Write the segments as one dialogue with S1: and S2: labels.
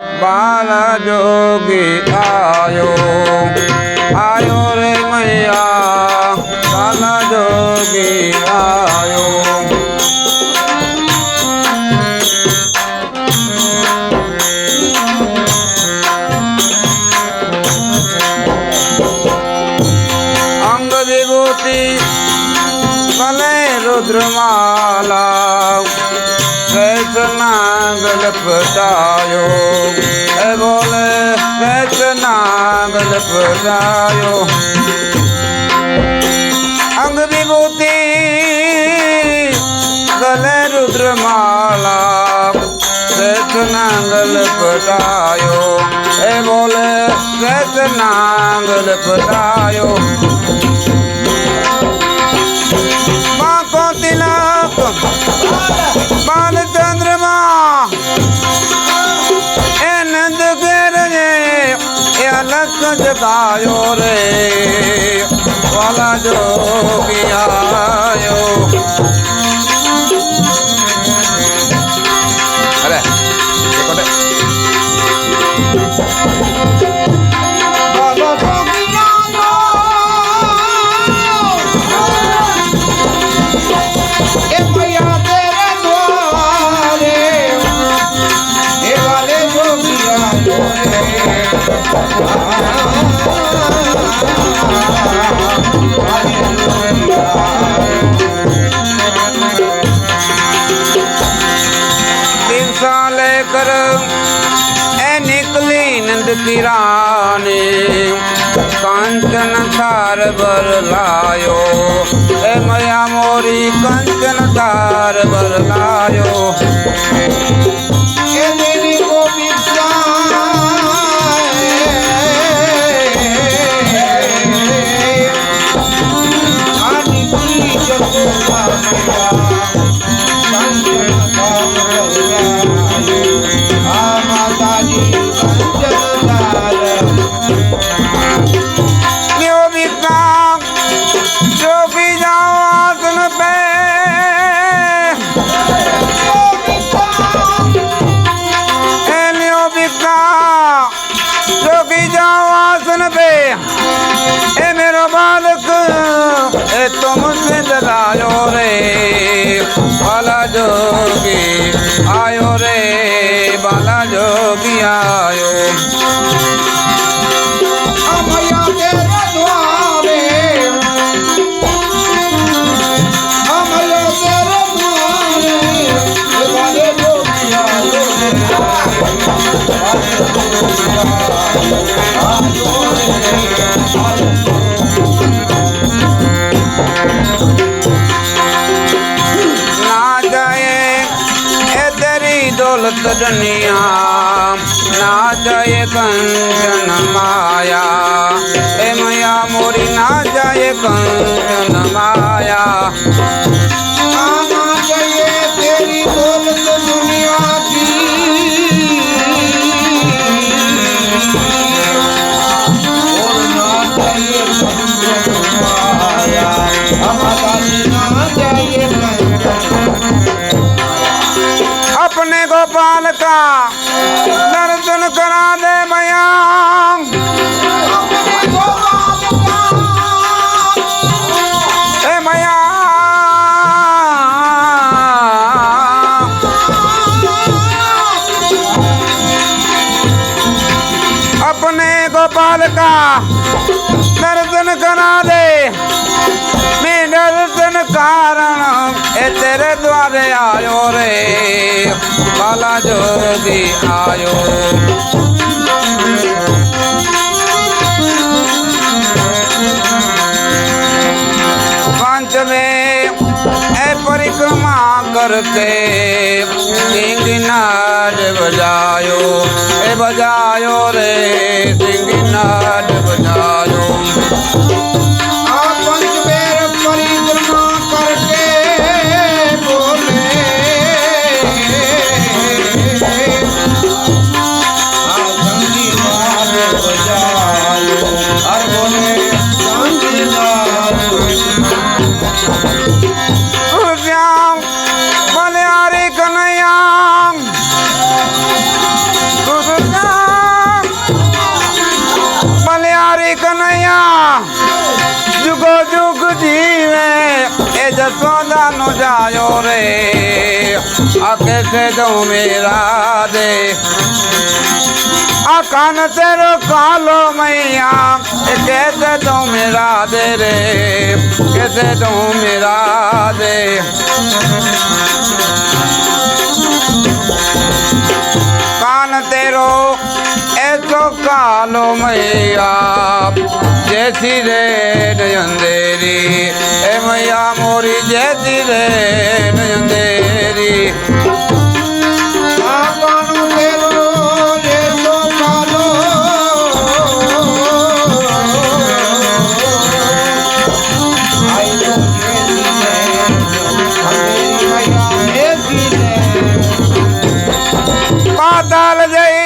S1: બાલ જોગી આયો આયો રે મૈયા બાલ જોગી આયો. અંગ વિભૂતિ કલે રુદ્રમાલા नांगल पतायो बोले, बैठ नांगल पतायो अंग विभूति, गले रुद्रमाला, बैठ नांगल पतायो ए बोले, बैठ नांगल पतायो माँ को
S2: तिलक আয়রে મીરાને કંચન તાર બરલાયો એ મયા મોરી
S1: કંચન તાર બરલાયો पे ए मेरो ए तुमसे डरायो रे बाला जोगी आयो रे बाला जोगी आयो
S2: દનિયા ના જય કંચન માયા એ મયા મોરી ના
S1: જય કંચન માયા आयो रे, बाला जोगी आयो। पंच में ए परिक्रमा करके सिंगनाद बजायो। ए बजायो रे सिंगनाद बजायो।
S2: મારી કનૈયા, જુગો જુગ
S1: જીવે, એ જસોદા નો જાયો રે. આખે છે જઉં મેરા દે. આ કાન તેરો કાલો મૈયા, એ કેસે તું મેરા દે રે. કેસે તું મેરા દે. કાન તેરો કાલો મૈયા જેથી રે નયંદેરી એ મૈયા મોરી જેથી રે નયંદેરી પાતાલ જઈ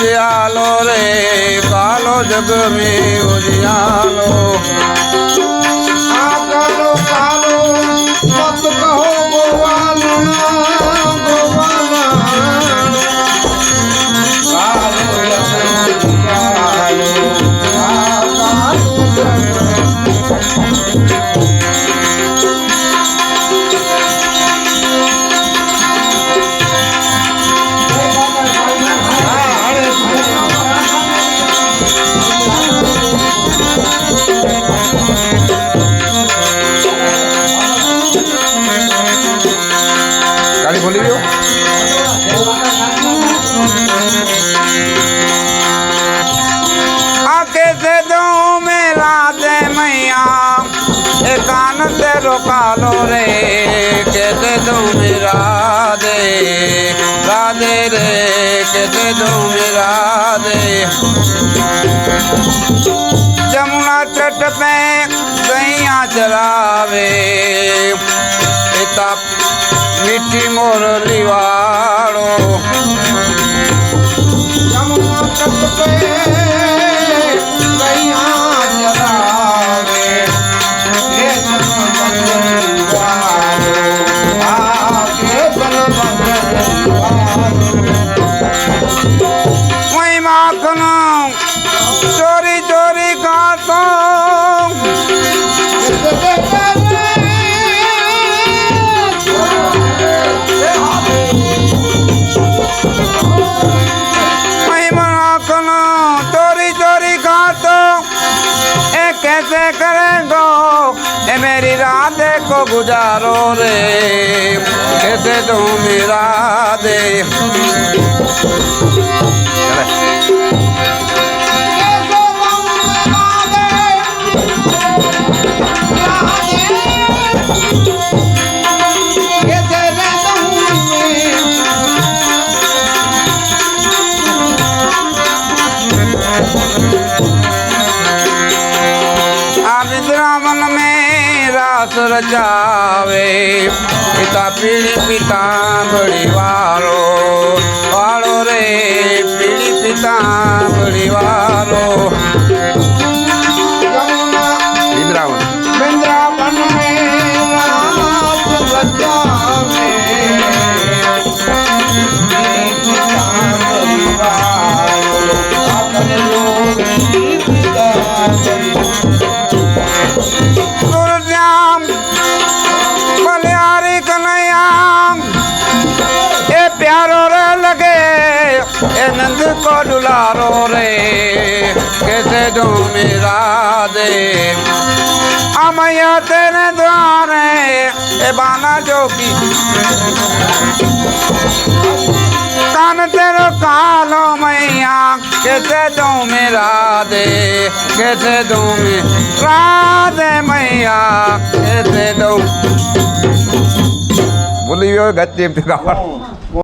S2: ઉજિયાલો રે કાલો
S1: જગ મેં ઉજિયાલો. રાધે રાધે રે, કે દઉં રાધે.
S2: જમુના તટ પે કૈયા
S1: ચલાવે પિતા મીઠી મોર લીવાડો. को गुजारो रे कैसे तू मेरा दे રચાવે પિતા પીળી પિતાંબળી વાળો વાળો રે. પીળી પિતાંબળી વાળો क्यों मेरा देव अमैया तेरे द्वारे ए बाना जोगी कान तेरो कालो मैया कैसे दो मेरा दे कैसे दो मेरा दे मैया कैसे दो? बोली गच्चे गावर